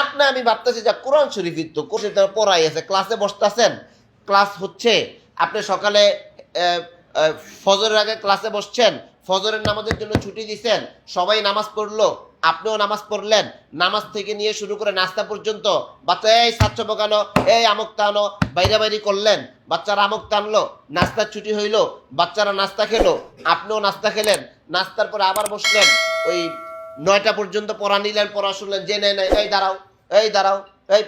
আপনি আমি ভাবতেছি যে কোরআন শরীফ তো কোরআন শরীফ পড়াই আছে ক্লাসে বসতেছেন। ক্লাস হচ্ছে, আপনি সকালে ফজরের আগে ক্লাসে বসছেন, ফজরের নামাজের জন্য ছুটি দিছেন, সবাই নামাজ পড়ল, আপনিও নামাজ পড়লেন, নামাজ থেকে নিয়ে শুরু করে নাস্তা পর্যন্ত, বাচ্চা, এই সাতশো বোকানো এই আমক টানো বাইরে বাইরে করলেন, বাচ্চারা আমক টানলো নাস্তার ছুটি হইল, বাচ্চারা নাস্তা খেলো, আপনিও নাস্তা খেলেন, নাস্তার পরে আবার বসলেন, ওই নয়টা পর্যন্ত পড়া নিলেন, পড়া শুনলেন, যে নাই, এই দাঁড়াও। এই দাঁড়াও, এই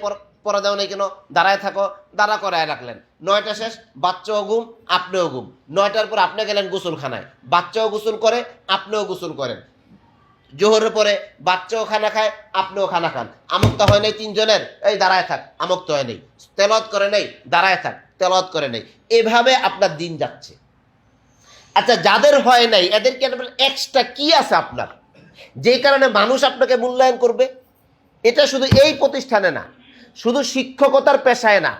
পড়া দাও নাই কেন? দাঁড়ায় থাকো, দাঁড়া করায় রাখলেন। নয়টা শেষ, বাচ্চাও ঘুম, আপনিও ঘুম। নয়টার পর আপনি গেলেন গোসলখানায়। বাচ্চাও গোসল করে, আপনিও গোসল করেন। জোহরের পরে বাচ্চাও খানা খায়, আপনিও খানা খান। আমক তো হয় নাই তিনজনের? এই দাঁড়ায় থাক আমক তো হয় নাই। তেলত করে নেই? দাঁড়ায় থাক তেলত করে নেই। এভাবে আপনার দিন যাচ্ছে। আচ্ছা যাদের হয় নাই, এদেরকে এক্সট্রা কি আছে আপনার? যে কারণে মানুষ আপনাকে মূল্যায়ন করবে? এটা শুধু এই প্রতিষ্ঠানে না, শুধু শিক্ষকতার পেশায় না।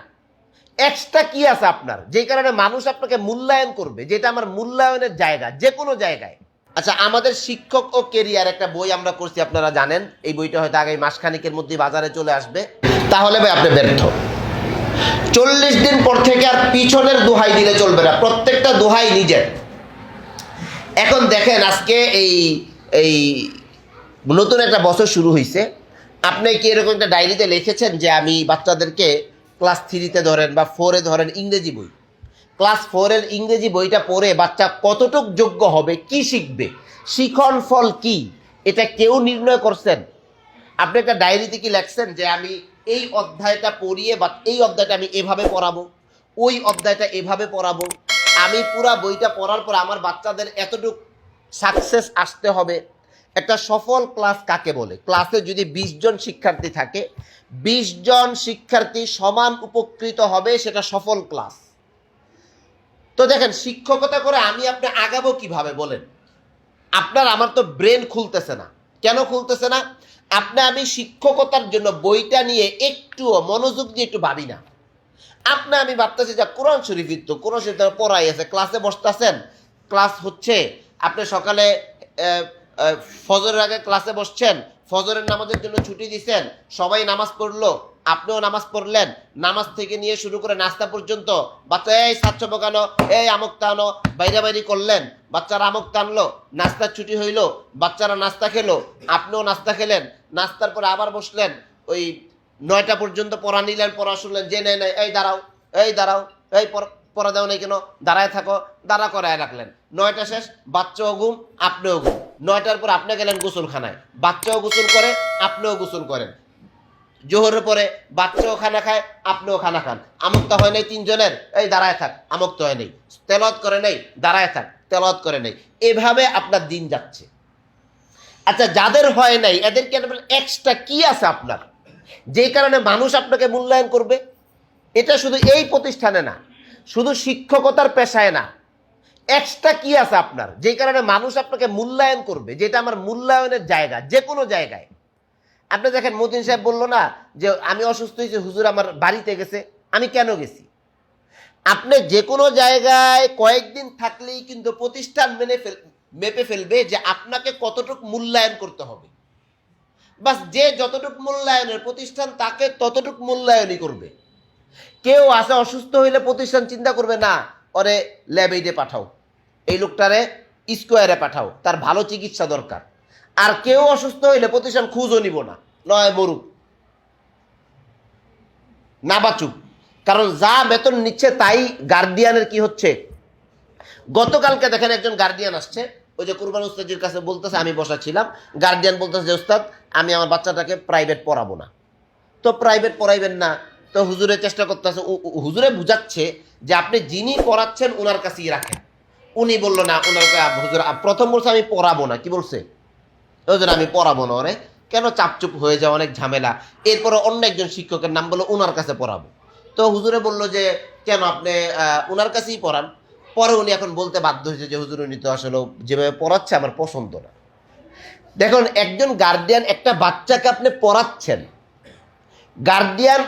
এক্সট্রা কি আছে আপনার? যে কারণে মানুষ আপনাকে মূল্যায়ন করবে, যেটা আমার মূল্যায়নের জায়গা যে কোনো জায়গায়। আচ্ছা আমাদের শিক্ষক ও কেরিয়ার একটা বই আমরা করছি, আপনারা জানেন। এই বইটা হয়তো আগামী মাসখানিকের মধ্যে বাজারে চলে আসবে। তাহলে ভাই আপনি ব্যর্থ। চল্লিশ দিন পর থেকে আর পিছনের দোহাই দিলে চলবে না, প্রত্যেকটা দোহাই নিজের। এখন দেখেন, আজকে এই এই নতুন একটা বছর শুরু হয়েছে আপনি কি এরকম একটা ডায়েরিতে লিখেছেন যে আমি বাচ্চাদেরকে ক্লাস থ্রিতে ধরেন বা ফোরে ধরেন ইংরেজি বই? ক্লাস ফোরের ইংরেজি বইটা পড়ে বাচ্চা কতটুক যোগ্য হবে, কি শিখবে? শিখন ফল কি? এটা কেউ নির্ণয় করছেন? আপনি একটা ডায়েরিতে কি লেখছেন যে আমি এই অধ্যায়টা পড়িয়ে বা এই অধ্যায়টা আমি এভাবে পড়াবো, ওই অধ্যায়টা এভাবে পড়াবো, আমি পুরা বইটা পড়ার পর আমার বাচ্চাদের এতটুক সাকসেস আসতে হবে? একটা সফল ক্লাস কাকে বলে? ক্লাসে যদি বিশ জন শিক্ষার্থী থাকে, বিশ জন শিক্ষার্থী সমান উপকৃত হবে সেটা সফল ক্লাস তো দেখেন, শিক্ষকতা করে আমি আপনি আগাবো কীভাবে বলেন? আপনার, আমার তো ব্রেন খুলতেছে না। কেন খুলতেছে না? আপনি, আমি শিক্ষকতার জন্য বইটা নিয়ে একটুও মনোযোগ দিয়ে একটু ভাবি না। আপনি, আমি ভাবতেছি যে কোরআন শরীফ তো, কোরআন শরীফ পড়াই আছে ক্লাসে বসতেছেন। ক্লাস হচ্ছে, আপনি সকালে ফজরের আগে ক্লাসে বসছেন, ফজরের নামাজের জন্য ছুটি দিছেন, সবাই নামাজ পড়ল, আপনিও নামাজ পড়লেন, নামাজ থেকে নিয়ে শুরু করে নাস্তা পর্যন্ত, বাচ্চা, এই সাতশো বোকানো এই আমক টানো। বাইরে বাইরে করলেন, বাচ্চারা আমক টানলো নাস্তার ছুটি হইল, বাচ্চারা নাস্তা খেলো, আপনিও নাস্তা খেলেন, নাস্তার পরে আবার বসলেন, ওই নয়টা পর্যন্ত পড়া নিলেন, পড়া শুনলেন, যে নেই নাই, এই দাঁড়াও এই দাঁড়াও, এই পড়া দাও নাই কেন? দাঁড়ায় থাকো। দাঁড়া করায় রাখলেন। নয়টা শেষ, বাচ্চাও ঘুম, আপনিও ঘুম। নয়টার পর আপনি গেলেন গোসলখানায়। বাচ্চাও গোসল করে, আপনিও গোসল করেন। জোহরের পরে বাচ্চাও খানা খায়, আপনিও খানা খান। আমুক্ত হয় নাই তিনজনের? এই দাঁড়ায় থাক আমক তো হয় নাই। তেলত করে নেই, দাঁড়ায় থাক তেলত করে নেই। এভাবে আপনার দিন যাচ্ছে। আচ্ছা যাদের হয় নাই, এদেরকে এক্সট্রা কি আছে আপনার? যে কারণে মানুষ আপনাকে মূল্যায়ন করবে? এটা শুধু এই প্রতিষ্ঠানে না, শুধু শিক্ষকতার পেশায় না এক্সট্রা কি আছে আপনার। যে কারণে মানুষ আপনাকে মূল্যায়ন করবে, যেটা আমার মূল্যায়নের জায়গা যে কোনো জায়গায়। আপনি দেখেন মতিন সাহেব বলল না যে, আমি অসুস্থ হয়েছি, হুজুর আমার বাড়িতে গেছে, আমি কেন গেছি? আপনি যে কোনো জায়গায় কয়েকদিন থাকলেই কিন্তু প্রতিষ্ঠান মেনে ফেল, মেপে ফেলবে যে আপনাকে কতটুকু মূল্যায়ন করতে হবে। বাস যে যতটুক মূল্যায়নের প্রতিষ্ঠান তাকে ততটুক মূল্যায়নই করবে। কেউ আসে অসুস্থ হইলে প্রতিষ্ঠান চিন্তা করবে, না, ওরে ল্যাবেইডে পাঠাও। এই লোকটারে স্কোয়ারে পাঠাও, তার ভালো চিকিৎসা দরকার। আর কেউ অসুস্থ হইলে প্রতিষ্ঠান খুঁজও নিব না, নয় মরুক, না বাঁচুক। কারণ যা বেতন নিচ্ছে তাই গার্ডিয়ানের কি হচ্ছে? গতকালকে দেখেন একজন গার্ডিয়ান আসছে, ওই যে কুরবান উস্তাদির কাছে বলতেছে, আমি বসা ছিলাম গার্ডিয়ান বলতেছে যে, উস্তাদ, আমি আমার বাচ্চাটাকে প্রাইভেট পড়াবো না। তো প্রাইভেট পড়াইবেন না, তো হুজুরে চেষ্টা করতেছে হুজুরে বুঝাচ্ছে যে, আপনি যিনি পড়াচ্ছেন, ওনার কাছেই রাখেন। উনি বলল, না ওনার হুজুর প্রথম বলছে, আমি পড়াবো না। কি বলছে? জন্য আমি পড়াবো না। ওরে, কেন চাপচুপ হয়ে যায় অনেক ঝামেলা। এরপরে অন্য একজন শিক্ষকের নাম বলল ওনার কাছে পড়াবো। তো হুজুরে বলল যে, কেন আপনি ওনার কাছেই পড়ান? পরে উনি এখন বলতে বাধ্য হয়েছে যে, হুজুর, উনি তো আসলে যেভাবে পড়াচ্ছে, আমার পছন্দ না। দেখুন, একজন গার্ডিয়ান একটা বাচ্চাকে আপনি পড়াচ্ছেন। গার্ডিয়ান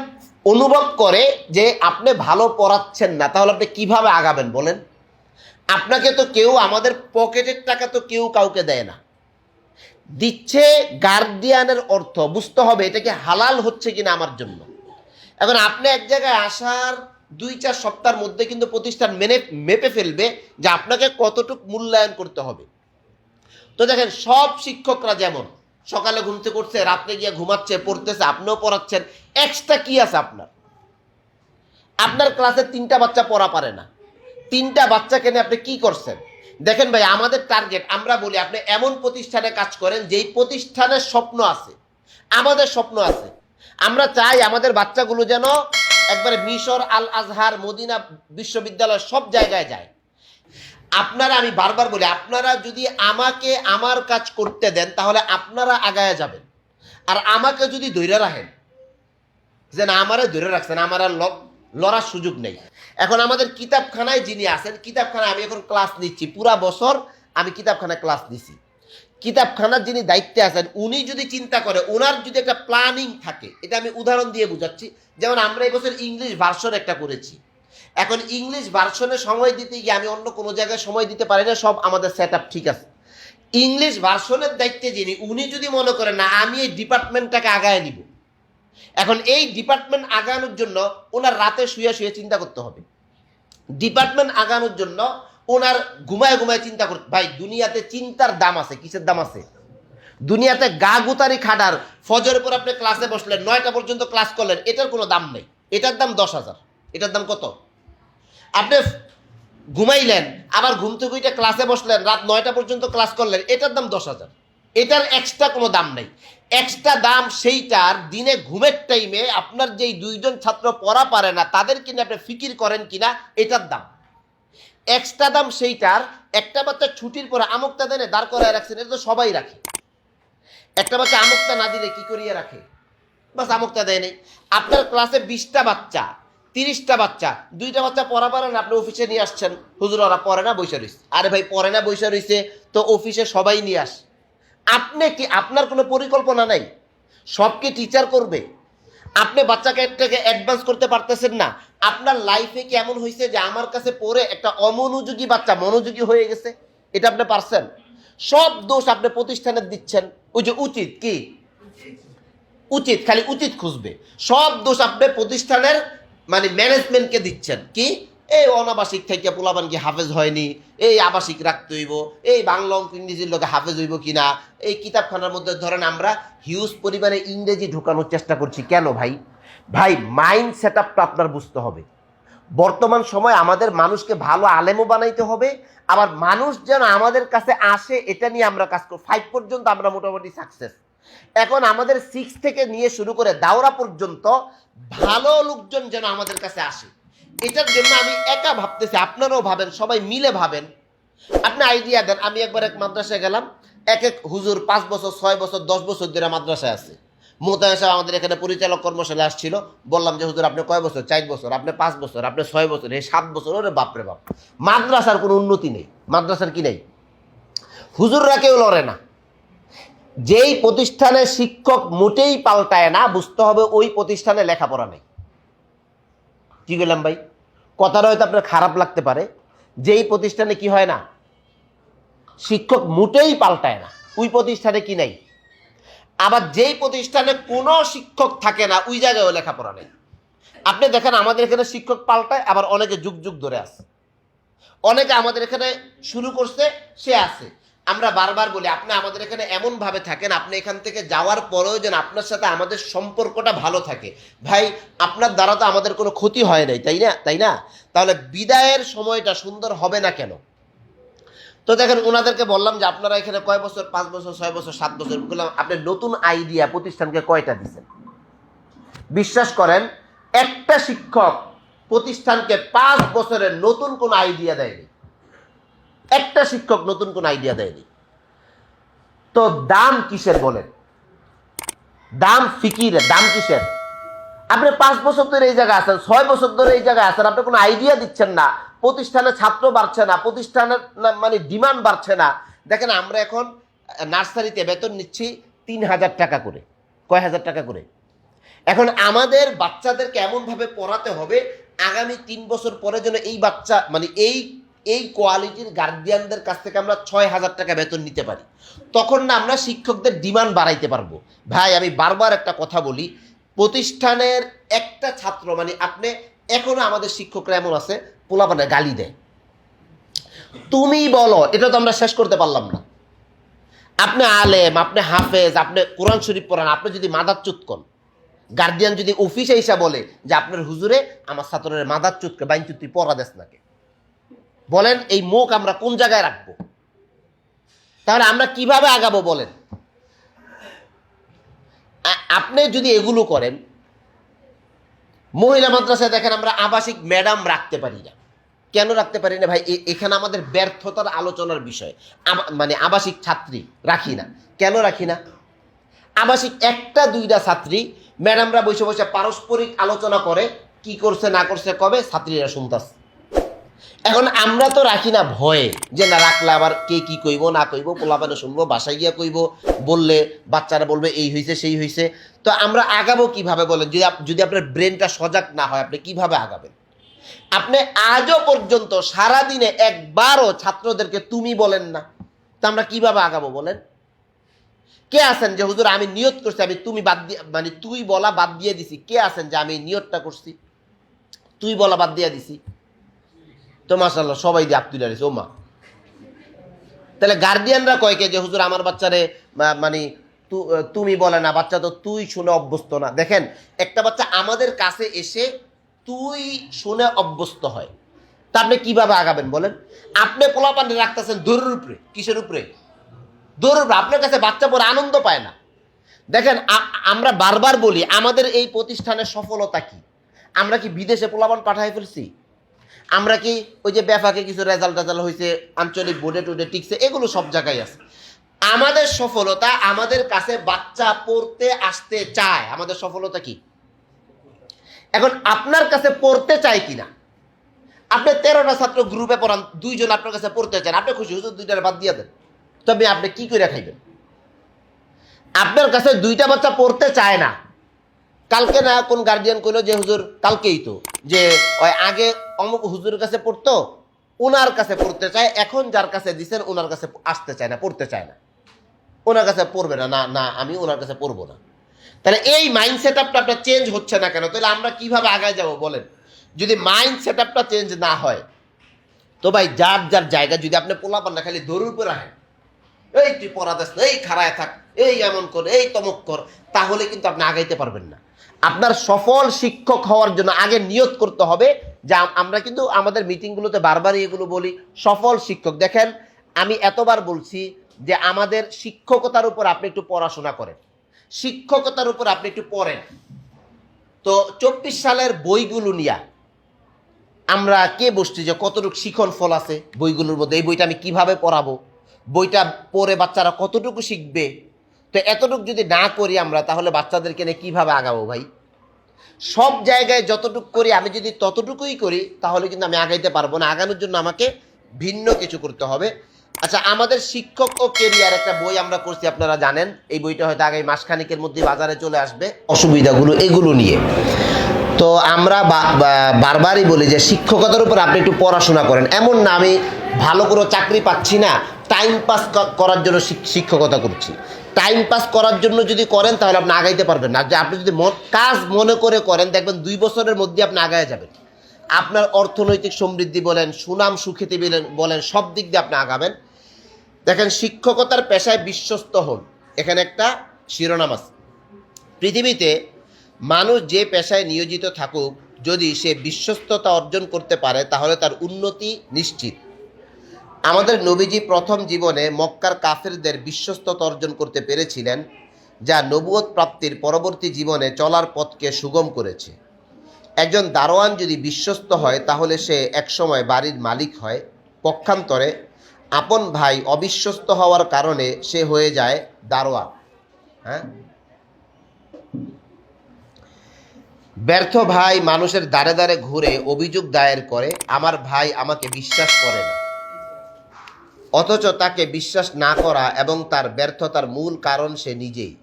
অনুভব করে যে, আপনি ভালো পড়াচ্ছেন না। তাহলে আপনি কীভাবে আগাবেন বলেন? আপনাকে তো কেউ, আমাদের পকেটের টাকা তো কেউ কাউকে দেয় না। দিচ্ছে গার্ডিয়ানের অর্থ, বুঝতে হবে এটা কি হালাল হচ্ছে কিনা আমার জন্য। এখন আপনি এক জায়গায় আসার দুই চার সপ্তাহের মধ্যে কিন্তু প্রতিষ্ঠান মেনে, মেপে ফেলবে যে আপনাকে কতটুকু মূল্যায়ন করতে হবে। তো দেখেন, সব শিক্ষকরা যেমন, সকালে ঘুমতে করছে রাত্রে গিয়ে ঘুমাচ্ছে, পড়তেছে, আপনিও পড়াচ্ছেন এক্সট্রা কি আছে আপনার? আপনার ক্লাসে তিনটা বাচ্চা পড়া পারে না। তিনটা বাচ্চাকে নিয়ে আপনি কি করছেন? দেখেন ভাই, আমাদের টার্গেট আমরা বলি, আপনি এমন প্রতিষ্ঠানে কাজ করেন যেই প্রতিষ্ঠানের স্বপ্ন আছে। আমাদের স্বপ্ন আছে। আমরা চাই আমাদের বাচ্চাগুলো যেন একবারে মিশর আল আজহার মদিনা বিশ্ববিদ্যালয় সব জায়গায় যায়। আপনারা, আমি বারবার বলি, আপনারা যদি আমাকে আমার কাজ করতে দেন, তাহলে আপনারা আগায় যাবেন। আর আমাকে যদি ধৈর্য রাখেন, যে না, আমারে ধরে রাখছেন, আমার আর লড়ার সুযোগ নেই। এখন আমাদের কিতাবখানায় যিনি আছেন, কিতাবখানায় আমি এখন ক্লাস নিচ্ছি। পুরা বছর আমি কিতাবখানায় ক্লাস নিছি। কিতাবখানার যিনি দায়িত্বে আছেন, উনি যদি চিন্তা করে ওনার যদি একটা প্ল্যানিং থাকে, এটা আমি উদাহরণ দিয়ে বুঝাচ্ছি। যেমন আমরা এবছর ইংলিশ ভার্সন একটা করেছি। এখন ইংলিশ ভার্সনে সময় দিতে গিয়ে আমি অন্য কোনো জায়গায় সময় দিতে পারি না, সব আমাদের সেট ঠিক আছে। ইংলিশ ভার্সনের দায়িত্বে যিনি, উনি যদি মনে করেন, না, আমি এই ডিপার্টমেন্টটাকে আগায় নিব। এখন এই ডিপার্টমেন্ট আগানোর জন্য ওনার রাতে শুয়ে শুয়ে চিন্তা করতে হবে। ডিপার্টমেন্ট আগানোর জন্য ওনার ঘুমায় ঘুমায় চিন্তা করতে ভাই, দুনিয়াতে চিন্তার দাম আছে, কিসের দাম আছে? দুনিয়াতে গা গুতারি খাটার ফজরের পর আপনি ক্লাসে বসলেন, নয়টা পর্যন্ত ক্লাস করলেন, এটার কোনো দাম নেই। এটার দাম দশ হাজার। এটার দাম কত? আপনি ঘুমাইলেন, আবার ঘুম থেকে ক্লাসে বসলেন, রাত নয়টা পর্যন্ত ক্লাস করলেন, এটার দাম দশ হাজার। এটার এক্সট্রা কোনো দাম নেই। এক্সট্রা দাম সেইটার দিনে ঘুমের টাইমে আপনার যেই দুইজন ছাত্র পড়া পারে না, তাদের কিনে আপনি ফিকির করেন কিনা? এটার দাম। এক্সট্রা দাম সেইটার, একটা বাচ্চা ছুটির পরে আমুকটা দেনে দাঁড় করায় রাখছেন, এটা তো সবাই রাখে। একটা বাচ্চা আমুকটা না দিলে কি করিয়ে রাখে? বাস আমুকটা দেয় নেই। আপনার ক্লাসে বিশটা বাচ্চা, তিরিশটা বাচ্চা, দুইটা বাচ্চা পড়া পারেন আপনি অফিসে নিয়ে আসছেন। হুজুর, ওরা পড়ে না বৈশা রয়েছে। আরে ভাই, পড়ে না বৈশা রয়েছে, তো অফিসে সবাই নিয়ে আস। আপনি কি আপনার কোনো পরিকল্পনা নাই? সব কি টিচার করবে? আপনি বাচ্চাকে অ্যাডভান্স করতে পারতেছেন না। আপনার লাইফে কি এমন হয়েছে যে আমার কাছে পড়ে একটা অমনোযোগী বাচ্চা মনোযোগী হয়ে গেছে? এটা আপনি পারছেন? সব দোষ আপনি প্রতিষ্ঠানের দিচ্ছেন। ওই যে উচিত কি? উচিত, খালি উচিত খুঁজবে। সব দোষ আপনি প্রতিষ্ঠানের মানে ম্যানেজমেন্টকে দিচ্ছেন। কি? এই অনাবাসিক থেকে পোলাবান কি হাফেজ হয়নি? এই আবাসিক রাখতে হইব। এই বাংলা অঙ্ক ইংরেজির লোকে হাফেজ হইব কিনা? এই কিতাবখানার মধ্যে ধরেন আমরা হিউজ পরিমাণে ইংরেজি ঢুকানোর চেষ্টা করছি। কেন ভাই? ভাই মাইন্ড সেট আপটা আপনার বুঝতে হবে। বর্তমান সময় আমাদের মানুষকে ভালো আলেমও বানাইতে হবে। আবার মানুষ যেন আমাদের কাছে আসে, এটা নিয়ে আমরা কাজ করি ফাইভ পর্যন্ত আমরা মোটামুটি সাকসেস এখন আমাদের সিক্স থেকে নিয়ে শুরু করে দাওরা পর্যন্ত ভালো লোকজন যেন আমাদের কাছে আসে। এটার জন্য আমি একা ভাবতেছি, আপনারাও ভাবেন, সবাই মিলে ভাবেন। আপনি আইডিয়া দেন, আমি একবার এক মাদ্রাসায় গেলাম, এক এক হুজুর পাঁচ বছর, ছয় বছর, দশ বছর ধরে মাদ্রাসায় আছে। মোতায়েন সাহেব আমাদের এখানে পরিচালক কর্মশালা আসছিল, বললাম যে, হুজুর, আপনি কয় বছর? চার বছর, আপনি পাঁচ বছর, আপনি ছয় বছর, এই সাত বছর, ওরে বাপরে বাপ। মাদ্রাসার কোনো উন্নতি নেই, মাদ্রাসার কি নেই? হুজুররা কেউ লড়ে না। যেই প্রতিষ্ঠানে শিক্ষক মোটেই পাল্টায় না, বুঝতে হবে ওই প্রতিষ্ঠানে লেখাপড়া নেই। কি বললাম ভাই? কথাটা হয়তো আপনার খারাপ লাগতে পারে। যেই প্রতিষ্ঠানে কি হয় না, শিক্ষক মোটেই পাল্টায় না, ওই প্রতিষ্ঠানে কি নাই? আবার যেই প্রতিষ্ঠানে কোনো শিক্ষক থাকে না, ওই জায়গায় লেখাপড়া নেই। আপনি দেখেন আমাদের এখানে শিক্ষক পাল্টায়, আবার অনেকে যুগ যুগ ধরে আছে। অনেকে আমাদের এখানে শুরু করছে, সে আছে। আমরা বারবার বলি, আপনি আমাদের এখানে এমন ভাবে থাকেন, আপনি এখান থেকে যাওয়ার পরেও যেন আপনার সাথে আমাদের সম্পর্কটা ভালো থাকে। ভাই, আপনার দ্বারা তো আমাদের কোনো ক্ষতি হয় নাই, তাই না? তাই না? তাহলে বিদায়ের সময়টা সুন্দর হবে না কেন? তো দেখেন ওনাদেরকে বললাম যে, আপনারা এখানে কয় বছর? পাঁচ বছর, ছয় বছর, সাত বছর? বললাম, আপনি নতুন আইডিয়া প্রতিষ্ঠানকে কয়টা দিচ্ছেন বিশ্বাস করেন, একটা শিক্ষক প্রতিষ্ঠানকে পাঁচ বছরের নতুন কোন আইডিয়া দেয়নি। একটা শিক্ষক নতুন কোন আইডিয়া দেয়নি। তো দাম কিসের বলেন? দাম ফিকিরের দাম কিসের? আপনি পাঁচ বছর ধরে এই জায়গায় আছেন, ছয় বছর ধরে এই জায়গায় আছেন, আপনি কোনো আইডিয়া দিচ্ছেন না। প্রতিষ্ঠানে ছাত্র বাড়ছে না প্রতিষ্ঠানের মানে ডিমান্ড বাড়ছে না। দেখেন, আমরা এখন নার্সারিতে বেতন নিচ্ছি তিন হাজার টাকা করে। কয় হাজার টাকা করে? এখন আমাদের বাচ্চাদেরকে এমনভাবে পড়াতে হবে, আগামী তিন বছর পরে যেন এই বাচ্চা মানে এই এই কোয়ালিটির গার্ডিয়ানদের কাছ থেকে আমরা ছয় হাজার টাকা বেতন নিতে পারি। তখন না আমরা শিক্ষকদের ডিমান্ড বাড়াইতে পারব। ভাই, আমি বারবার একটা কথা বলি, প্রতিষ্ঠানের একটা ছাত্র মানে আপনি এখনও আমাদের শিক্ষকরা এমন আছে পোলাপানে গালি দেয়। তুমি বলো, এটা তো আমরা শেষ করতে পারলাম না। আপনি আলেম, আপনি হাফেজ, আপনি কোরআন শরীফ পড়ান, আপনি যদি মাদার চুতকন গার্ডিয়ান যদি অফিসে এসে বলে যে আপনার হুজুরে আমার ছাত্রের মাদার চুতকে বাইন চুত্তি পড়া দেশ নাকে? বলেন, এই মুখ আমরা কোন জায়গায় রাখব? তাহলে আমরা কীভাবে আগাবো বলেন? আপনি যদি এগুলো করেন, মহিলা মাদ্রাসায় দেখেন আমরা আবাসিক ম্যাডাম রাখতে পারি না। কেন রাখতে পারি না ভাই? এখানে আমাদের ব্যর্থতার আলোচনার বিষয়। মানে আবাসিক ছাত্রী রাখি না। কেন রাখি না? আবাসিক একটা, দুইটা ছাত্রী, ম্যাডামরা বসে বসে পারস্পরিক আলোচনা করে, কি করছে, না করছে, কবে? ছাত্রীরা শুনতাছে। এখন আমরা তো রাখি না ভয়ে, যে না রাখলে আবার কে কি কইব, না কইব, পোলাপানে শুনব, বাসায় গিয়া কইব, বললে বাচ্চারা বলবে এই হয়েছে সেই হয়েছে তো আমরা আগাবো কীভাবে বলেন? যদি যদি আপনার ব্রেনটা সজাগ না হয়, আপনি কীভাবে আগাবেন? আপনি আজও পর্যন্ত সারাদিনে একবারও ছাত্রদেরকে তুমি বলেন না। তা আমরা কীভাবে আগাবো বলেন? কে আছেন যে, হুজুর, আমি নিয়ত করছি, আমি তুমি বাদ দিয়ে মানে তুই বলা বাদ দিয়ে দিছি। কে আছেন যে, আমি নিয়তটা করছি? তুই বলা বাদ দিয়ে দিছি। তো মাসাল্লাহ সবাই দিয়ে আপ্তুল আলিস ও মা তাহলে গার্ডিয়ানরা কয় কে যে, হুজুর, আমার বাচ্চারে মানে তুমি বলে না, বাচ্চা তো তুই শুনে অভ্যস্ত না। দেখেন, একটা বাচ্চা আমাদের কাছে এসে তুই শুনে অভ্যস্ত হয়। তা আপনি কীভাবে আগাবেন বলেন? আপনি পোলাপানি রাখতেছেন দৌড়ের উপরে। কিসের উপরে? দৌড়ের উপরে। আপনার কাছে বাচ্চা পরে আনন্দ পায় না। দেখেন আমরা বারবার বলি, আমাদের এই প্রতিষ্ঠানের সফলতা কি? আমরা কি বিদেশে পোলাপান পাঠাই ফেলছি? আমরা কি ওই যে ব্যাপাকে কিছু রেজাল্ট টেজাল্ট হয়েছে আঞ্চলিক বোর্ডে টোডে টিকছে, এগুলো সব জায়গায় আছে। আমাদের সফলতা আমাদের কাছে বাচ্চা পড়তে আসতে চায়। আমাদের সফলতা কি? এখন আপনার কাছে পড়তে চায় কিনা? আপনি তেরোটা ছাত্র গ্রুপে পড়ান, দুইজন আপনার কাছে পড়তে চান আপনি খুশি, হুজুর দুইটার বাদ দিয়ে দেন। তবে আপনি কি করে খাইবেন? আপনার কাছে দুইটা বাচ্চা পড়তে চায় না। কালকে না কোন গার্জিয়ান কইলো যে হুজুর কালকেই তো। যে ওই আগে অমুক হুজুরের কাছে পড়তো ওনার কাছে পড়তে চায় এখন যার কাছে দিছেন ওনার কাছে আসতে চায় না পড়তে চায় না। ওনার কাছে পড়বে না না না আমি ওনার কাছে পড়ব না। তাহলে এই মাইন্ড সেট আপটা আপনার চেঞ্জ হচ্ছে না কেন? তাহলে আমরা কীভাবে আগায় যাব বলেন? যদি মাইন্ড সেট আপটা চেঞ্জ না হয় তো ভাই যার যার জায়গা যদি আপনি পোলা পান্না খালি দৌড়ের উপরে রাখেন এই তুই পড়া না, এই খাড়ায় থাক এই এমন কর এই তমক কর তাহলে কিন্তু আপনি আগাইতে পারবেন না। আপনার সফল শিক্ষক হওয়ার জন্য আগে নিয়ত করতে হবে যে আমরা কিন্তু আমাদের মিটিংগুলোতে বারবারই এগুলো বলি, সফল শিক্ষক। দেখেন, আমি এতবার বলছি যে আমাদের শিক্ষকতার উপর আপনি একটু পড়াশোনা করেন। শিক্ষকতার উপর আপনি একটু পড়েন। তো চব্বিশ সালের বইগুলো নিয়ে আমরা কে বসছি যে কতটুকু শিখন ফল আছে বইগুলোর মধ্যে? এই বইটা আমি কীভাবে পড়াবো? বইটা পড়ে বাচ্চারা কতটুকু শিখবে? তো এতটুকু যদি না করি আমরা, তাহলে বাচ্চাদেরকে নিয়ে কীভাবে আগাবো ভাই? সব জায়গায় যতটুকু করি, আমি যদি ততটুকুই করি, তাহলে কিন্তু আমি আগাইতে পারব না। আগানোর জন্য আমাকে ভিন্ন কিছু করতে হবে। আচ্ছা আমাদের শিক্ষক ও কেরিয়ার একটা বই আমরা করছি আপনারা জানেন। এই বইটা হয়তো আগামী মাসখানিকের মধ্যে বাজারে চলে আসবে। অসুবিধাগুলো এগুলো নিয়ে। তো আমরা বারবারই বলি যে শিক্ষকতার উপর আপনি একটু পড়াশোনা করেন। এমন না, আমি ভালো কোনো চাকরি পাচ্ছি না টাইম পাস করার জন্য শিক্ষকতা করছি। টাইম পাস করার জন্য যদি করেন, তাহলে আপনি আগাইতে পারবেন না। যে আপনি যদি কাজ মনে করে করেন, দেখবেন দুই বছরের মধ্যে আপনি আগায় যাবেন। আপনার অর্থনৈতিক সমৃদ্ধি বলেন, সুনাম সুখ্যাতি বলেন, সব দিক দিয়ে আপনি আগাবেন। দেখেন, শিক্ষকতার পেশায় বিশ্বস্ত হন। এখানে একটা শিরোনাম আছে। পৃথিবীতে মানুষ যে পেশায় নিয়োজিত থাকুক, যদি সে বিশ্বস্ততা অর্জন করতে পারে, তাহলে তার উন্নতি নিশ্চিত। আমাদের নবীজি প্রথম জীবনে মক্কার কাফেরদের বিশ্বস্ততা অর্জন করতে পেরেছিলেন, যা নবুয়ত প্রাপ্তির পরবর্তী জীবনে চলার পথকে সুগম করেছে। একজন দারোয়ান যদি বিশ্বস্ত হয়, তাহলে সে একসময় বাড়ির মালিক হয়। পক্ষান্তরে আপন ভাই অবিশ্বস্ত হওয়ার কারণে সে হয়ে যায় দারোয়ান। হ্যাঁ? ব্যর্থ ভাই মানুষের দ্বারে দ্বারে ঘুরে অভিযোগ দায়ের করে, আমার ভাই আমাকে বিশ্বাস করে না। অথচ তাকে বিশ্বাস না করা এবং তার ব্যর্থতার মূল কারণ সে নিজেই।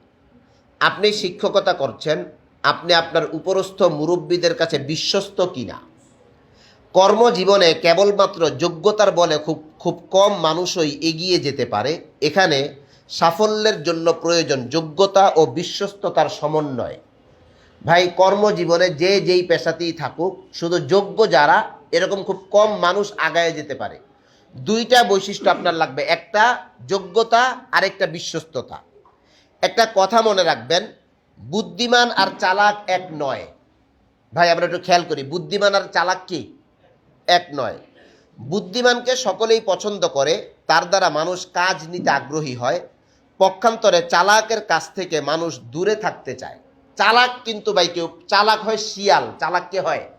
আপনি শিক্ষকতা করছেন, আপনি আপনার উপরস্থ মুরব্বীদের কাছে বিশ্বস্ত কিনা? কর্মজীবনে কেবলমাত্র যোগ্যতার বলে খুব খুব কম মানুষই এগিয়ে যেতে পারে, এখানে সাফল্যের জন্য প্রয়োজন যোগ্যতা ও বিশ্বস্ততার সমন্বয়। ভাই, কর্মজীবনে যে যেই পেশাতেই থাকুক, শুধু যোগ্য যারা, এরকম খুব কম মানুষ আগায় যেতে পারে। দুইটা বৈশিষ্ট্য আপনার লাগবে। একটা যোগ্যতা আর একটা বিশ্বস্ততা। একটা কথা মনে রাখবেন, বুদ্ধিমান আর চালাক এক নয়। ভাই, আমরা একটু খেয়াল করি, বুদ্ধিমান আর চালাক কি? এক নয়। বুদ্ধিমানকে সকলেই পছন্দ করে, তার দ্বারা মানুষ কাজ নিতে আগ্রহী হয়। পক্ষান্তরে চালাকের কাছ থেকে মানুষ দূরে থাকতে চায়। চালাক কিন্তু ভাই কেউ, চালাক হয় শিয়াল। চালাক কে হয়?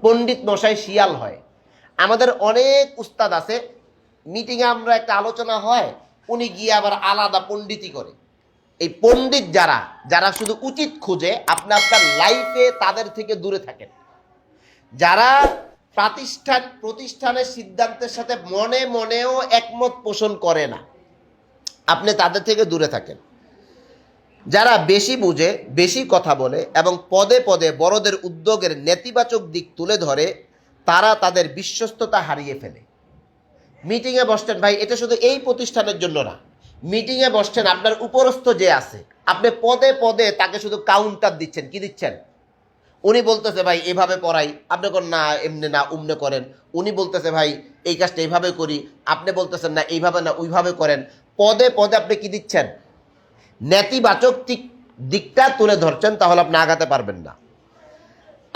পণ্ডিত মশাই শিয়াল হয়। আমাদের অনেক উস্তাদ আছে মিটিংয়ে আমরা একটা আলোচনা হয়, উনি গিয়ে আবার আলাদা পণ্ডিতই করে। এই পণ্ডিত যারা যারা শুধু উচিত খুঁজে, আপনি আপনার লাইফে তাদের থেকে দূরে থাকেন। যারা প্রাতিষ্ঠান, প্রতিষ্ঠানের সিদ্ধান্তের সাথে মনে মনেও একমত পোষণ করে না, আপনি তাদের থেকে দূরে থাকেন। যারা বেশি বুঝে, বেশি কথা বলে এবং পদে পদে বড়দের উদ্যোগের নেতিবাচক দিক তুলে ধরে তারা তাদের বিশ্বস্ততা হারিয়ে ফেলে। মিটিংয়ে বসছেন, ভাই, এটা শুধু এই প্রতিষ্ঠানের জন্য না। মিটিংয়ে বসছেন, আপনার উপরস্থ যে আছে, আপনি পদে পদে তাকে শুধু কাউন্টার দিচ্ছেন। কি দিচ্ছেন? উনি বলতেছে, ভাই, এভাবে পড়াই। আপনি কোন না, এমনি না, উমনে করেন। উনি বলতেছে, ভাই, এই কাজটা এইভাবে করি। আপনি বলতেছেন, না, এইভাবে না, ওইভাবে করেন। পদে পদে আপনি কি দিচ্ছেন? নেতিবাচক দিক- দিকটা তুলে ধরছেন, তাহলে আপনি আগাতে পারবেন না।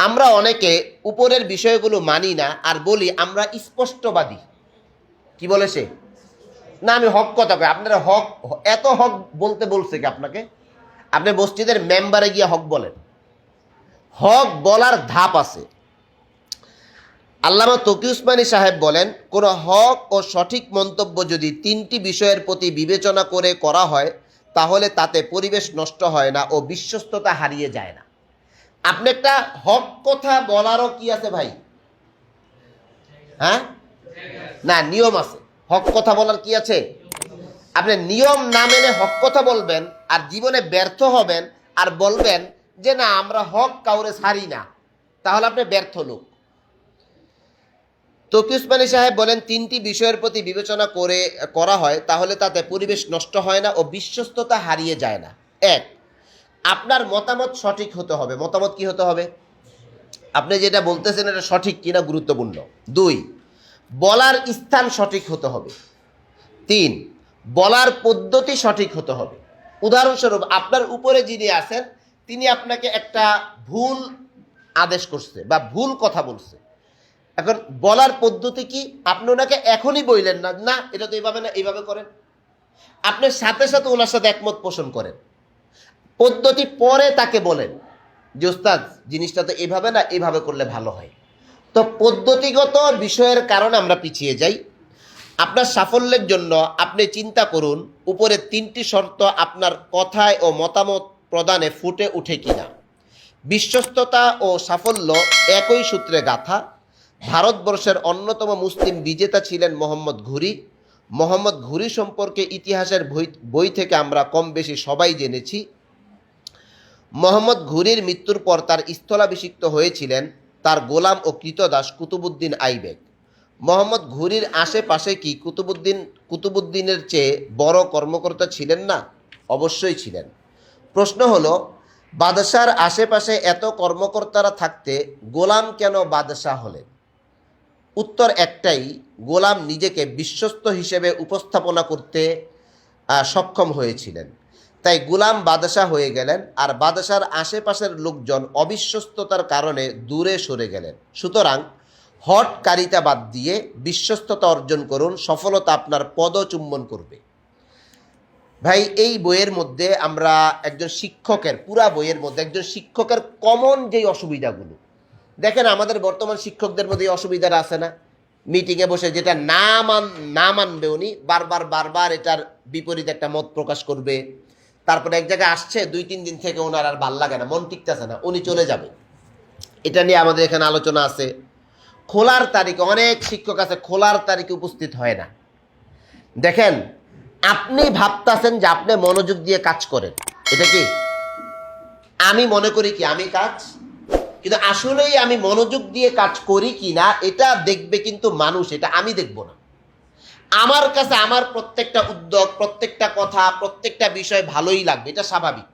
আমরা অনেকে উপরের বিষয়গুলো মানি না আর বলি আমরা স্পষ্টবাদী। কি বলে সে? না, আমি হক কথা কই, আপনারা হক, এত হক বলতে বলছে কি আপনাকে? আপনি মসজিদের মেম্বারে গিয়ে হক বলেন। হক বলার ধাপ আছে। আল্লামা তকি উসমানী সাহেব বলেন, কোনো হক ও সঠিক মন্তব্য যদি তিনটি বিষয়ের প্রতি বিবেচনা করে করা হয়, তাহলে তাতে পরিবেশ নষ্ট হয় না ও বিশ্বস্ততা হারিয়ে যায় না। আপনি একটা হক কথা বলারও কি আছে ভাই? হ্যাঁ? না, নিয়ম আছে। হক কথা বলার কি আছে? আপনি নিয়ম না মেনে হক কথা বলবেন আর জীবনে ব্যর্থ হবেন আর বলবেন যে না, আমরা হক কাউরে ছাড়ি না, তাহলে আপনি ব্যর্থ লোক। তকি উসমানী সাহেব বলেন, তিনটি বিষয়ের প্রতি বিবেচনা করে, করা হয়, তাহলে তাতে পরিবেশ নষ্ট হয় না ও বিশ্বস্ততা হারিয়ে যায় না। এক আপনার মতামত সঠিক হতে হবে। মতামত কি হতে হবে? আপনি যেটা বলতেছেন এটা সঠিক কিনা গুরুত্বপূর্ণ। দুই, বলার স্থান সঠিক হতে হবে। তিন, বলার পদ্ধতি সঠিক হতে হবে। উদাহরণস্বরূপ, আপনার উপরে যিনি আছেন, তিনি আপনাকে একটা ভুল আদেশ করছে বা ভুল কথা বলছে। এখন বলার পদ্ধতি কি? আপনি ওনাকে এখনই বললেন না না, এটা তো এইভাবে না, এইভাবে করেন। আপনি সাথে সাথে ওনার সাথে একমত পোষণ করেন। পদ্ধতি পরে তাকে বলেন যে, ওস্তাদ, জিনিসটা তো এভাবে না, এভাবে করলে ভালো হয়। তো পদ্ধতিগত বিষয়ের কারণে আমরা পিছিয়ে যাই। আপনার সাফল্যের জন্য আপনি চিন্তা করুন, উপরে তিনটি শর্ত আপনার কথায় ও মতামত প্রদানে ফুটে উঠে কিনা। বিশ্বস্ততা ও সাফল্য একই সূত্রে গাথা। ভারতবর্ষের অন্যতম মুসলিম বিজেতা ছিলেন মোহাম্মদ ঘুরি। মোহাম্মদ ঘুরি সম্পর্কে ইতিহাসের বই থেকে আমরা কম বেশি সবাই জেনেছি। মোহাম্মদ ঘুরির মৃত্যুর পর তার স্থলাভিষিক্ত হয়েছিলেন তার গোলাম ও কৃতদাস কুতুবুদ্দিন আইবেক মোহাম্মদ ঘুরির আশেপাশে কি কুতুবুদ্দিন, কুতুবুদ্দিনের চেয়ে বড় কর্মকর্তা ছিলেন না? অবশ্যই ছিলেন। প্রশ্ন হলো, বাদশার আশেপাশে এত কর্মকর্তারা থাকতে গোলাম কেন বাদশাহ হলেন? উত্তর একটাই, গোলাম নিজেকে বিশ্বস্ত হিসেবে উপস্থাপনা করতে সক্ষম হয়েছিলেন। তাই গুলাম বাদশাহ হয়ে গেলেন, আর বাদশার আশেপাশের লোকজন অবিশ্বস্ততার কারণে দূরে সরে গেলেন। সুতরাং হট কারিতা বাদ দিয়ে বিশ্বস্ততা অর্জন করুন, সফলতা আপনার পদচুম্বন করবে। ভাই, এই বইয়ের মধ্যে আমরা একজন শিক্ষকের, পুরা বইয়ের মধ্যে একজন শিক্ষকের কমন যেই অসুবিধাগুলো, দেখেন আমাদের বর্তমান শিক্ষকদের মধ্যে এই অসুবিধাটা আছে না? মিটিংয়ে বসে যেটা না মান, না মানবে উনি, বারবার বারবার এটার বিপরীত একটা মত প্রকাশ করবে। তারপরে এক জায়গায় আসছে, দুই, তিন দিন থেকে ওনার আর ভালো লাগে না, মন টিকতেছে না, উনি চলে যাবে। এটা নিয়ে আমাদের এখানে আলোচনা আছে। খোলার তারিখে, অনেক শিক্ষক আছে, খোলার তারিখে উপস্থিত হয় না। দেখেন, আপনি ভাবতাছেন যে আপনি মনোযোগ দিয়ে কাজ করেন। এটা কি? আমি মনে করি কি, আমি কাজ, কিন্তু আসলেই আমি মনোযোগ দিয়ে কাজ করি কি না, এটা দেখবে কিন্তু মানুষ, এটা আমি দেখব না। আমার কাছে আমার প্রত্যেকটা উদ্যোগ, প্রত্যেকটা কথা, প্রত্যেকটা বিষয় ভালোই লাগবে, এটা স্বাভাবিক।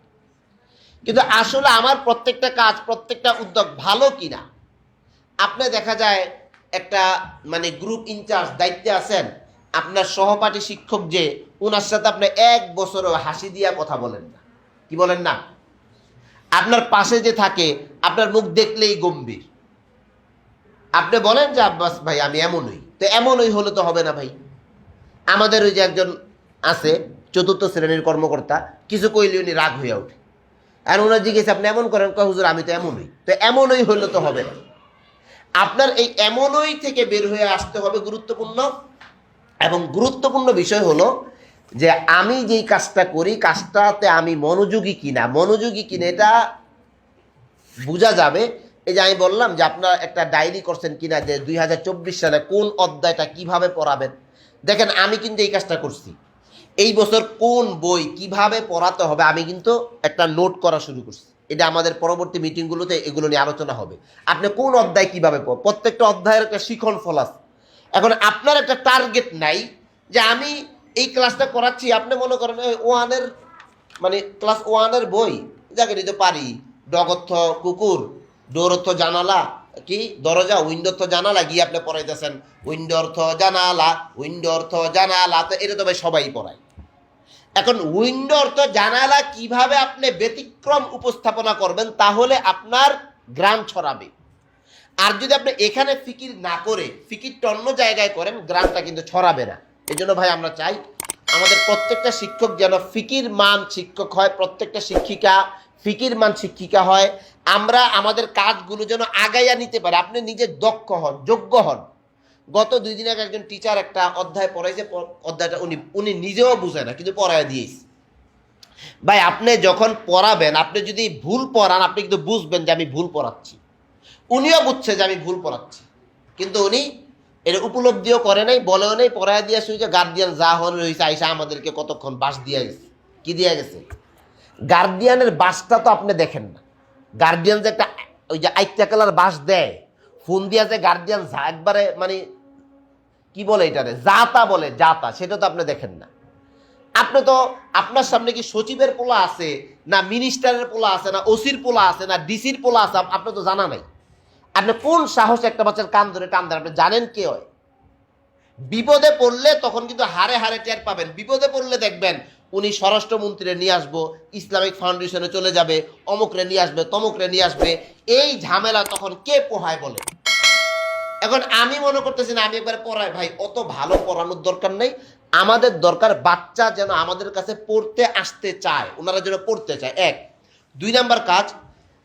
কিন্তু আসলে আমার প্রত্যেকটা কাজ, প্রত্যেকটা উদ্যোগ ভালো কিনা? আপনি দেখা যায় একটা মানে গ্রুপ ইনচার্জ দায়িত্বে আছেন, আপনার সহপাঠী শিক্ষক যে ওনার সাথে আপনি এক বছরও হাসি দিয়া কথা বলেন না। কি বলেন না? আপনার পাশে যে থাকে, আপনার মুখ দেখলেই গম্ভীর। আপনি বলেন যে, আব্বাস ভাই, আমি এমনই। তো এমনই হলে তো হবে না ভাই। আমাদের ওই যে একজন আছে, চতুর্থ শ্রেণির কর্মকর্তা, কিছু কইলে উনি রাগ হয়ে ওঠে। আর ওনার জিজ্ঞেস, আপনি এমন করেন? কয়, হুজুর, আমি তো এমনই। তো এমনই হইলে তো হবে না। আপনার এই এমনই থেকে বের হয়ে আসতে হবে গুরুত্বপূর্ণ। এবং গুরুত্বপূর্ণ বিষয় হলো যে আমি যেই কাজটা করি, কাজটাতে আমি মনোযোগী কিনা মনোযোগী কিনা, এটা বোঝা যাবে। এই যে আমি বললাম যে আপনার একটা ডায়েরি করছেন কিনা, যে দুই হাজার চব্বিশ সালে কোন অধ্যায়টা কীভাবে পড়াবেন দেখেন, আমি কিন্তু এই কাজটা করছি। এই বছর কোন বই কীভাবে পড়াতে হবে, আমি কিন্তু একটা নোট করা শুরু করছি। এটা আমাদের পরবর্তী মিটিংগুলোতে এগুলো নিয়ে আলোচনা হবে। আপনি কোন অধ্যায় কীভাবে পড়- প্রত্যেকটা অধ্যায়ের একটা শিখন ফল আছে। এখন আপনার একটা টার্গেট নাই যে আমি এই ক্লাসটা করাচ্ছি, আপনি মনে করেন ওয়ানের মানে ক্লাস ওয়ানের বই, যাকে নিতে পারি। ডগর্থ কুকুর ডোরর্থ জানালা কি? দরজা উইন্ডো তো জানালা, গিয়ে আপনি পড়াইতেছেন। উইন্ডো অর্থ জানালা উইন্ডো অর্থ জানালা, তো এটা তো ভাই সবাই পড়ায়। এখন উইন্ডো অর্থ জানালা কীভাবে আপনি ব্যতিক্রম উপস্থাপনা করবেন, তাহলে আপনার গ্রাম ছড়াবে। আর যদি আপনি এখানে ফিকির না করে, ফিকিরটা অন্য জায়গায় করেন, গ্রামটা কিন্তু ছড়াবে না। এই জন্য ভাই আমরা চাই, আমাদের প্রত্যেকটা শিক্ষক যেন ফিকির মান শিক্ষক হয়, প্রত্যেকটা শিক্ষিকা ফিকির মান শিক্ষিকা হয়, আমরা আমাদের কাজগুলো যেন আগাইয়া নিতে পারি। আপনি নিজে দক্ষ হন, যোগ্য হন। গত দুই দিন আগে একজন টিচার একটা অধ্যায় পড়াইছে অধ্যায়টা উনি উনি নিজেও বুঝে না, কিন্তু পড়ায় দিয়েছে। ভাই, আপনি যখন পড়াবেন, আপনি যদি ভুল পড়ান, আপনি কিন্তু বুঝবেন যে আমি ভুল পড়াচ্ছি। উনিও বুঝছে যে আমি ভুল পড়াচ্ছি। কিন্তু উনি এটা উপলব্ধিও করে নাই, বলেও নেই পড়ায় দিয়ে শুয়েছে গার্ডিয়ান যা হন রয়েছে আইসা আমাদেরকে কতক্ষণ বাস দিয়ে গেছে কি দিয়ে গেছে গার্ডিয়ানের বাসটা তো আপনি দেখেন না। গার্ডিয়ান যে একটা, ওই যে আইত্যা কালার বাস দেয়, ফোন দিয়া যে গার্ডিয়ান যা একবারে মানে কি বলে এটারে? জাতা বলে জাতা সেটা তো আপনি দেখেন না। আপনি তো, আপনার সামনে কি সচিবের পোলা আছে, না মিনিস্টারের পোলা আছে, না ওসির পোলা আছে, না ডিসির পোলা আছে আপনি তো জানা নাই। আপনি কোন সাহস একটা বাচ্চার কান ধরে টান আপনি জানেন কে হয়? বিপদে পড়লে তখন কিন্তু হারে হারে টের পাবেন। বিপদে পড়লে দেখবেন উনি স্বরাষ্ট্রমন্ত্রী নিয়ে আসব, ইসলামিক ফাউন্ডেশনে চলে যাবে, অমুকরে নিয়ে আসবে, তমুকরে নিয়ে আসবে, এই ঝামেলা তখন কে পোহায় বলে? এখন আমি মনে করতেছি না, আমি একবার পড়াই, ভাই, অত ভালো পড়ানোর দরকার নেই। আমাদের দরকার বাচ্চা যেন আমাদের কাছে পড়তে আসতে চায়, ওনারা যেন পড়তে চায়। এক। দুই নাম্বার কাজ,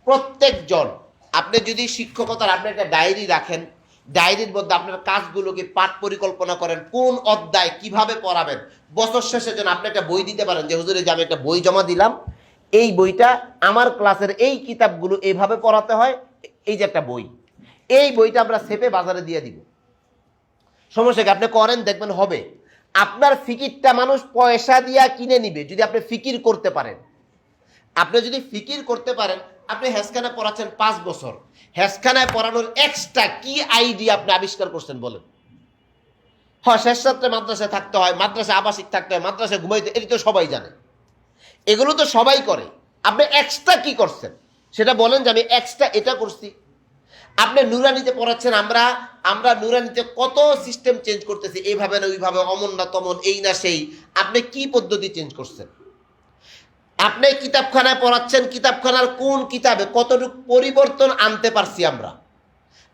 প্রত্যেকজন, আপনি যদি শিক্ষকতার আপনি একটা ডায়েরি রাখেন, ডায়েরির মধ্যে আপনার কাজগুলোকে পাঠ পরিকল্পনা করেন, কোন অধ্যায় কীভাবে পড়াবেন বছর শেষে যেন আপনি একটা বই দিতে পারেন, যে হুজুরে যে আমি একটা বই জমা দিলাম, এই বইটা আমার ক্লাসের এই কিতাবগুলো এইভাবে পড়াতে হয়, এই যে একটা বই, এই বইটা আমরা সেপে বাজারে দিয়ে দিব। সমস্যা আপনি করেন, দেখবেন হবে। আপনার ফিকিরটা মানুষ পয়সা দিয়া কিনে নিবে, যদি আপনি ফিকির করতে পারেন। আপনি যদি ফিকির করতে পারেন, আপনি হেসখানায় পড়াচ্ছেন পাঁচ বছর। হেসখানায় পড়ানোর এক্সট্রা কি আইডিয়া আপনি আবিষ্কার করছেন বলেন? হ্যাঁ শেষ রাত্রে মাদ্রাসায় থাকতে হয়, মাদ্রাসায় আবাসিক থাকতে হয়, মাদ্রাসায় ঘুমাইতে এটি তো সবাই জানে। এগুলো তো সবাই করে। আপনি এক্সট্রা কি করছেন? সেটা বলেন যে আমি এক্সট্রা এটা করছি। আপনি নুরানিতে পড়াচ্ছেন, আমরা আমরা নুরানিতে কত সিস্টেম চেঞ্জ করতেছি এইভাবে না, ওইভাবে, অমন না, তমন, এই না, সেই। আপনি কি পদ্ধতি চেঞ্জ করছেন? আপনি কিতাবখানায় পড়াচ্ছেন, কিতাবখানার কোন কিতাবে কতটুকু পরিবর্তন আনতে পারছি আমরা?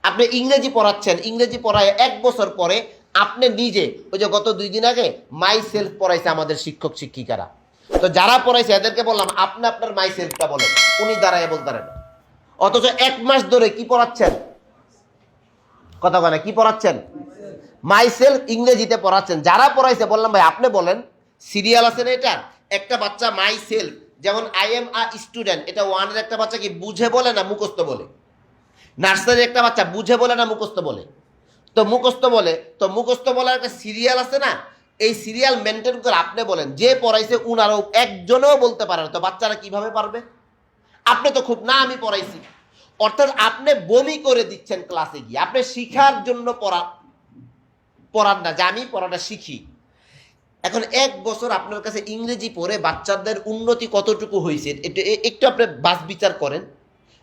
আপনি ইংরেজি পড়াচ্ছেন, ইংরেজি পড়ায় এক বছর পরে আপনি নিজে, ওই যে গত দুই দিন আগে মাই সেলফ পড়াইছে আমাদের শিক্ষক শিক্ষিকারা। তো যারা পড়াইছে, এদেরকে বললাম, আপনি আপনার মাই সেলফটা বলেন, উনি দাঁড়ায় বলতে না অথচ এক মাস ধরে কি পড়াচ্ছেন? কথা কথা কি পড়াচ্ছেন? মাই সেলফ ইংরেজিতে পড়াচ্ছেন। যারা পড়াইছে, বললাম ভাই, আপনি বলেন সিরিয়াল আছে না এটা? একটা বাচ্চা মাই সেলফ যেমন আই এম আ স্টুডেন্ট এটা ওয়ানের একটা বাচ্চা কি বুঝে বলে না মুখস্থ বলে? নার্সারি একটা বাচ্চা বুঝে বলে না মুখস্থ বলে? তো মুখস্থ বলে, তো মুখস্থ বলার একটা সিরিয়াল আছে না? এই সিরিয়াল মেনটেন করে আপনি বলেন, যে পড়াইছে উনারও একজনও বলতে পারে তো বাচ্চারা কীভাবে পারবে? আপনি তো খুব, না, আমি পড়াইছি। অর্থাৎ আপনি বমি করে দিচ্ছেন ক্লাসে গিয়ে। আপনি শিখার জন্য পড়া, পড়ান না, যে আমি পড়াটা শিখি। এখন এক বছর আপনার কাছে ইংরেজি পড়ে বাচ্চাদের উন্নতি কতটুকু হয়েছে? একটু আপনি বাস বিচার করেন।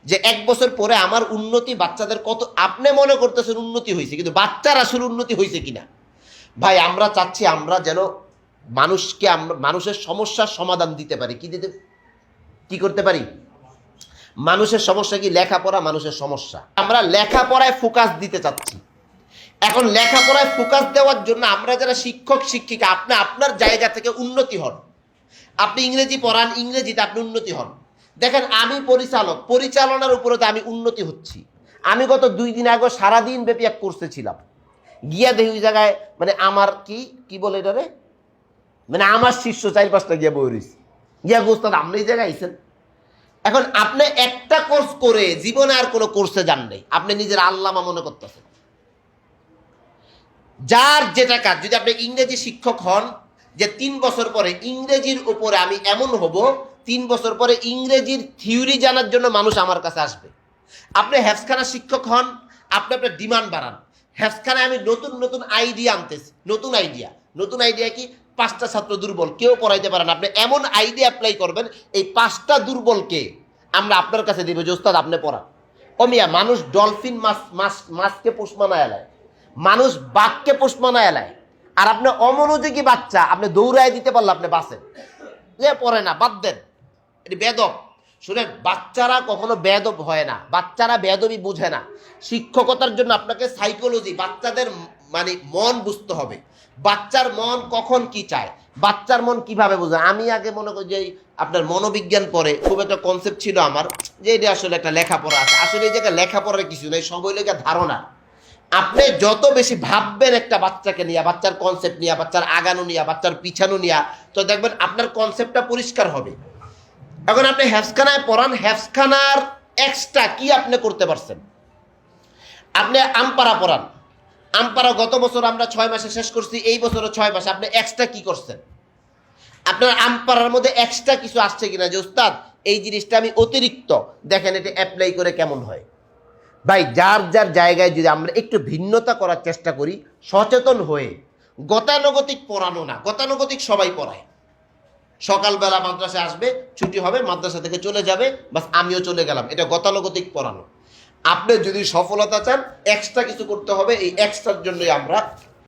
যে এক বছর পরে আমার উন্নতি বাচ্চাদের কত, আপনি মনে করতেছেন উন্নতি হয়েছে, কিন্তু বাচ্চার আসলে উন্নতি হয়েছে কিনা? ভাই, আমরা চাচ্ছি আমরা যেন মানুষকে আমরা, মানুষের সমস্যার সমাধান দিতে পারি। কি দিতে, কি করতে পারি? মানুষের সমস্যা কি? লেখাপড়া মানুষের সমস্যা। আমরা লেখাপড়ায় ফোকাস দিতে চাচ্ছি। এখন লেখাপড়ায় ফোকাস দেওয়ার জন্য আমরা যারা শিক্ষক, শিক্ষিকা, আপনি আপনার জায়গা থেকে উন্নতি হন। আপনি ইংরেজি পড়ান, ইংরেজিতে আপনি উন্নতি হন। দেখেন, আমি পরিচালক, পরিচালনার উপরে তো আমি উন্নতি হচ্ছি। আমি গত দুই দিন আগে সারাদিন ব্যাপী এক কোর্সে ছিলাম। গিয়া দেখি ওই জায়গায় মানে আমার কি কি বলে এটারে? মানে আমার শিষ্য চার পাঁচটা গিয়া বই রয়েছে। গিয়া গোস্তাদ আপনি এই জায়গায় আইসেন। এখন আপনি একটা কোর্স করে জীবনে আর কোনো কোর্সে যান নাই। আপনি নিজের আল্লামা মনে করতেছেন। যার যেটা কাজ, যদি আপনি ইংরেজি শিক্ষক হন, যে তিন বছর পরে ইংরেজির উপরে আমি এমন হব তিন বছর পরে ইংরেজির থিওরি জানার জন্য মানুষ আমার কাছে আসবে। আপনি হ্যাফসখানা শিক্ষক হন, আপনি আপনার ডিমান্ড বাড়ান। হ্যাফসখানায় আমি নতুন নতুন আইডিয়া আনতেছি। নতুন আইডিয়া। নতুন আইডিয়া কি? পাঁচটা ছাত্র দুর্বল, কেউ পড়াইতে পারেন আপনি এমন আইডিয়া অ্যাপ্লাই করবেন, এই পাঁচটা দুর্বলকে আমরা আপনার কাছে দিব যে, ওস্তাদ, আপনি পড়ান। ও মিয়া, মানুষ ডলফিন মাছ মাছ, মাছকে পোষ মানায় এলায় মানুষ বাঘকে পোষ মানায় এলায় আর আপনি অমনোযোগী বাচ্চা, আপনি দৌড়ায় দিতে পারলে আপনি বাঁচেন। যে পড়ে না, বাদ দেন। এটি বেদব শুনেন, বাচ্চারা কখনো বেদব হয় না। বাচ্চারা বেদবই বুঝে না। শিক্ষকতার জন্য আপনাকে সাইকোলজি বাচ্চাদের মানে মন বুঝতে হবে। বাচ্চার মন কখন কি চায়? বাচ্চার মন কীভাবে বুঝে? আমি আগে মনে করি যে আপনার মনোবিজ্ঞান পড়ে, খুব একটা কনসেপ্ট ছিল আমার, যে এটা আসলে একটা লেখাপড়া আছে। আসলে এই জায়গায় লেখাপড়ার কিছু নেই, সবই লেখা ধারণা। আপনি যত বেশি ভাববেন একটা বাচ্চাকে নিয়ে, বাচ্চার কনসেপ্ট নিয়ে, বাচ্চার আগানো নিয়ে, বাচ্চার পিছানো নিয়ে, তো দেখবেন আপনার কনসেপ্টটা পরিষ্কার হবে। এখন আপনি হ্যাফসখানায় পড়ান হ্যাফসখানার এক্সট্রা কি আপনি করতে পারছেন? আপনি আমপাড়া পড়ান। আমপাড়া গত বছর আমরা ছয় মাসে শেষ করছি, এই বছরও ছয় মাসে। আপনি এক্সট্রা কি করছেন? আপনার আমপাড়ার মধ্যে এক্সট্রা কিছু আসছে কিনা? যে উস্তাদ, এই জিনিসটা আমি অতিরিক্ত। দেখেন এটা অ্যাপ্লাই করে কেমন হয়। ভাই, যার যার জায়গায় যদি আমরা একটু ভিন্নতা করার চেষ্টা করি, সচেতন হয়ে গতানুগতিক পড়ানো না। গতানুগতিক সবাই পড়ায়। সকালবেলা মাদ্রাসা আসবে, ছুটি হবে, মাদ্রাসা থেকে চলে যাবে, বাস আমিও চলে গেলাম। এটা গতানুগতিক পড়ানো। আপনি যদি সফলতা চান এক্সট্রা কিছু করতে হবে, এই এক্সট্রার জন্যই আমরা